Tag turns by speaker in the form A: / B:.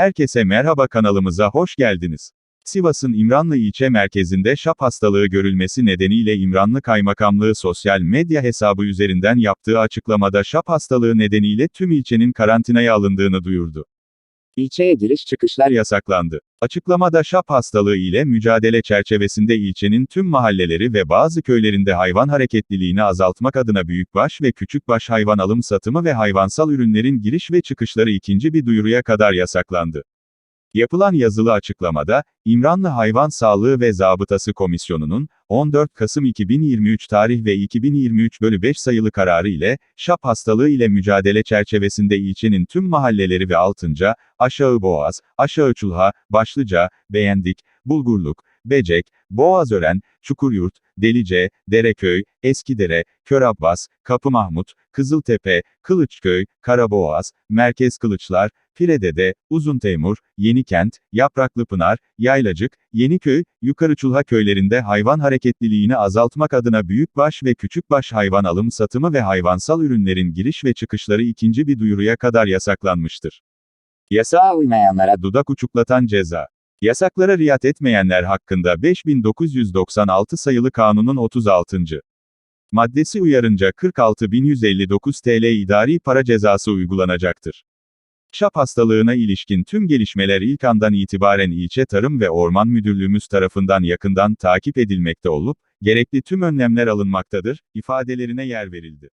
A: Herkese merhaba kanalımıza hoş geldiniz. Sivas'ın İmranlı ilçe merkezinde şap hastalığı görülmesi nedeniyle İmranlı Kaymakamlığı sosyal medya hesabı üzerinden yaptığı açıklamada şap hastalığı nedeniyle tüm ilçenin karantinaya alındığını duyurdu.
B: İlçeye giriş çıkışlar
A: yasaklandı. Açıklamada şap hastalığı ile mücadele çerçevesinde ilçenin tüm mahalleleri ve bazı köylerinde hayvan hareketliliğini azaltmak adına büyükbaş ve küçükbaş hayvan alım satımı ve hayvansal ürünlerin giriş ve çıkışları ikinci bir duyuruya kadar yasaklandı. Yapılan yazılı açıklamada, İmranlı Hayvan Sağlığı ve Zabıtası Komisyonu'nun, 14 Kasım 2023 tarih ve 2023 bölü 5 sayılı kararı ile, şap hastalığı ile mücadele çerçevesinde ilçenin tüm mahalleleri ve Altınca, Aşağı Boğaz, Aşağı Çulha, Başlıca, Beğendik, Bulgurluk, Becek, Boğazören, Çukuryurt, Delice, Dereköy, Eskidere, Körabbas, Kapı Mahmut, Kızıltepe, Kılıçköy, Karaboğaz, Merkez Kılıçlar, Piredede, Uzunteymur, Yenikent, Yapraklıpınar, Yaylacık, Yeniköy, Yukarı Çulha köylerinde hayvan hareketliliğini azaltmak adına büyükbaş ve küçükbaş hayvan alım satımı ve hayvansal ürünlerin giriş ve çıkışları ikinci bir duyuruya kadar yasaklanmıştır.
B: yasağa uymayanlara
A: Dudak uçuklatan ceza. Yasaklara riayet etmeyenler hakkında 5996 sayılı kanunun 36. maddesi uyarınca 46.159 TL idari para cezası uygulanacaktır. Şap hastalığına ilişkin tüm gelişmeler ilk andan itibaren ilçe Tarım ve Orman Müdürlüğümüz tarafından yakından takip edilmekte olup, gerekli tüm önlemler alınmaktadır, ifadelerine yer verildi.